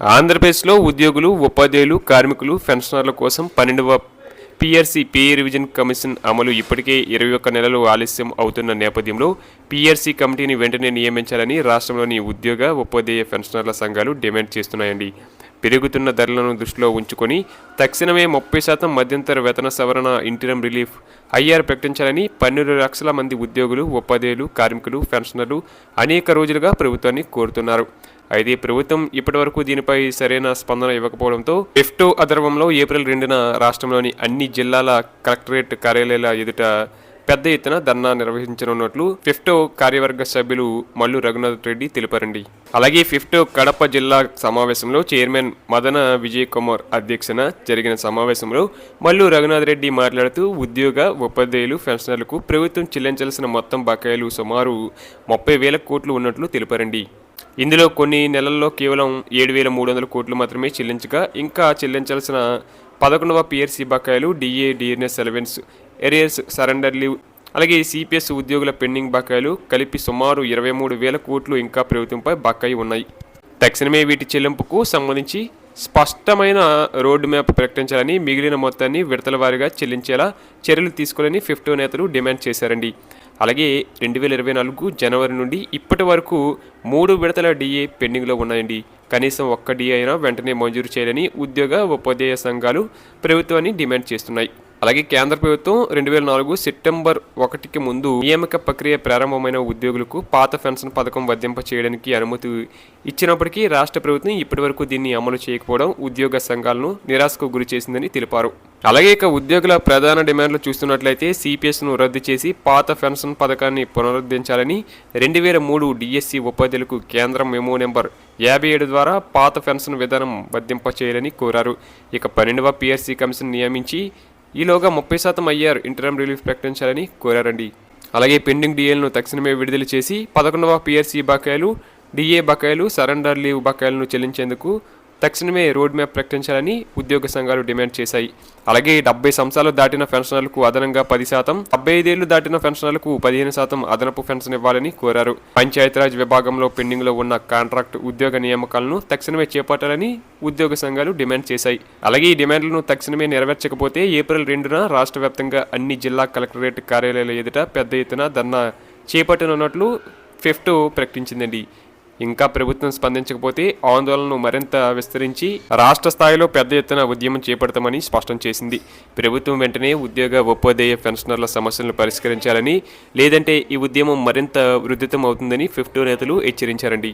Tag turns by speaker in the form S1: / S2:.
S1: ఆంధ్రప్రదేశ్లో ఉద్యోగులు ఉపాధ్యాయులు కార్మికులు పెన్షనర్ల కోసం పన్నెండవ పిఆర్సీ పే రివిజన్ కమిషన్ అమలు ఇప్పటికే ఇరవై ఒక్క నెలలు ఆలస్యం అవుతున్న నేపథ్యంలో పీఆర్సీ కమిటీని వెంటనే నియమించాలని రాష్ట్రంలోని ఉద్యోగ ఉపాధ్యాయ పెన్షనర్ల సంఘాలు డిమాండ్ చేస్తున్నాయండి. పెరుగుతున్న ధరలను దృష్టిలో ఉంచుకొని తక్షణమే ముప్పై శాతం మధ్యంతర వేతన సవరణ ఇంటిరం రిలీఫ్ ఐఆర్ ప్రకటించాలని పన్నెండు లక్షల మంది ఉద్యోగులు ఉపాధ్యాయులు కార్మికులు పెన్షనర్లు అనేక రోజులుగా ప్రభుత్వాన్ని కోరుతున్నారు. అయితే ప్రభుత్వం ఇప్పటివరకు దీనిపై సరైన స్పందన ఇవ్వకపోవడంతో ఫిఫ్టో అధర్వంలో ఏప్రిల్ రెండున రాష్ట్రంలోని అన్ని జిల్లాల కలెక్టరేట్ కార్యాలయాల ఎదుట పెద్ద ఎత్తున ధర్నా నిర్వహించనున్నట్లు ఫిఫ్టో కార్యవర్గ సభ్యులు మల్లు రఘునాథ్ రెడ్డి తెలిపారండి. అలాగే ఫిఫ్టో కడప జిల్లా సమావేశంలో చైర్మన్ మదన విజయ్ కుమార్ అధ్యక్షన జరిగిన సమావేశంలో మల్లు రఘునాథ్ రెడ్డి మాట్లాడుతూ ఉద్యోగ ఉపాధ్యాయులు పెన్షనర్లకు ప్రభుత్వం చెల్లించాల్సిన మొత్తం బకాయిలు సుమారు ముప్పై వేల కోట్లు ఉన్నట్లు తెలిపారండి. ఇందులో కొన్ని నెలల్లో కేవలం ఏడు వేల మూడు వందల కోట్లు మాత్రమే చెల్లించగా ఇంకా చెల్లించాల్సిన పదకొండవ పిఆర్సీ బకాయిలు డిఏ డిఎన్ఎస్ సెలవెన్స్ ఎరియర్స్ సరెండర్ లీవ్ అలాగే సిపిఎస్ ఉద్యోగుల పెండింగ్ బకాయిలు కలిపి సుమారు ఇరవై మూడు వేల కోట్లు ఇంకా ప్రభుత్వంపై బకాయి ఉన్నాయి. తక్షణమే వీటి చెల్లింపుకు సంబంధించి స్పష్టమైన రోడ్డు మ్యాప్ ప్రకటించాలని మిగిలిన మొత్తాన్ని విడతల వారీగా చెల్లించేలా చర్యలు తీసుకోవాలని ఫిఫ్టో నేతలు డిమాండ్ చేశారండి. అలాగే రెండు వేల ఇరవై నాలుగు జనవరి నుండి ఇప్పటి వరకు మూడు విడతల డిఏ పెండింగ్లో ఉన్నాయండి. కనీసం ఒక్క డిఏ అయినా వెంటనే మంజూరు చేయాలని ఉద్యోగ ఉపాధ్యాయ సంఘాలు ప్రభుత్వాన్ని డిమాండ్ చేస్తున్నాయి. అలాగే కేంద్ర ప్రభుత్వం రెండు వేల నాలుగు సెప్టెంబర్ ఒకటికి ముందు నియామక ప్రక్రియ ప్రారంభమైన ఉద్యోగులకు పాత పెన్షన్ పథకం వర్ధింప చేయడానికి అనుమతి ఇచ్చినప్పటికీ రాష్ట్ర ప్రభుత్వం ఇప్పటివరకు దీన్ని అమలు చేయకపోవడం ఉద్యోగ సంఘాలను నిరాశకు గురి చేసిందని తెలిపారు. అలాగే ఇక ఉద్యోగుల ప్రధాన డిమాండ్లు చూస్తున్నట్లయితే సిపిఎస్ను రద్దు చేసి పాత పెన్షన్ పథకాన్ని పునరుద్ధరించాలని రెండు వేల మూడు డిఎస్సి ఉపాధ్యాయులకు కేంద్రం మెమో నెంబర్ యాభై ఏడు ద్వారా పాత పెన్షన్ విధానం వర్తింప చేయాలని కోరారు. ఇక పన్నెండవ పిఆర్సీ కమిషన్ నియమించి ఈలోగా ముప్పై శాతం ఐఆర్ ఇంటర్మ్ రిలీఫ్ ప్రకటించాలని కోరారండి. అలాగే పెండింగ్ డిఏలను తక్షణమే విడుదల చేసి పదకొండవ పిఆర్సీ బకాయిలు డిఏ బకాయిలు సరెండర్ లీవ్ బకాయిలను చెల్లించేందుకు తక్షణమే రోడ్ మ్యాప్ ప్రకటించాలని ఉద్యోగ సంఘాలు డిమాండ్ చేశాయి. అలాగే డెబ్బై సంవత్సరాలు దాటిన పెన్షనర్లకు అదనంగా పది శాతం డెబ్బై ఐదేళ్ళు దాటిన పెన్షనర్లకు పదిహేను శాతం అదనపు పెన్షన్ ఇవ్వాలని కోరారు. పంచాయతీరాజ్ విభాగంలో పెండింగ్లో ఉన్న కాంట్రాక్ట్ ఉద్యోగ నియామకాలను తక్షణమే చేపట్టాలని ఉద్యోగ సంఘాలు డిమాండ్ చేశాయి. అలాగే ఈ డిమాండ్లను తక్షణమే నెరవేర్చకపోతే ఏప్రిల్ రెండున రాష్ట్ర వ్యాప్తంగా అన్ని జిల్లా కలెక్టరేట్ కార్యాలయాల ఎదుట పెద్ద ఎత్తున ధర్నా చేపట్టనున్నట్లు ఫిఫ్ట్ ప్రకటించిందండి. ఇంకా ప్రభుత్వం స్పందించకపోతే ఆందోళనను మరింత విస్తరించి రాష్ట్ర స్థాయిలో పెద్ద ఎత్తున ఉద్యమం చేపడతామని స్పష్టం చేసింది. ప్రభుత్వం వెంటనే ఉద్యోగ ఉపాధ్యాయ పెన్షనర్ల సమస్యలను పరిష్కరించాలని లేదంటే ఈ ఉద్యమం మరింత వృద్ధితం అవుతుందని ఫిఫ్టో నేతలు హెచ్చరించారండి.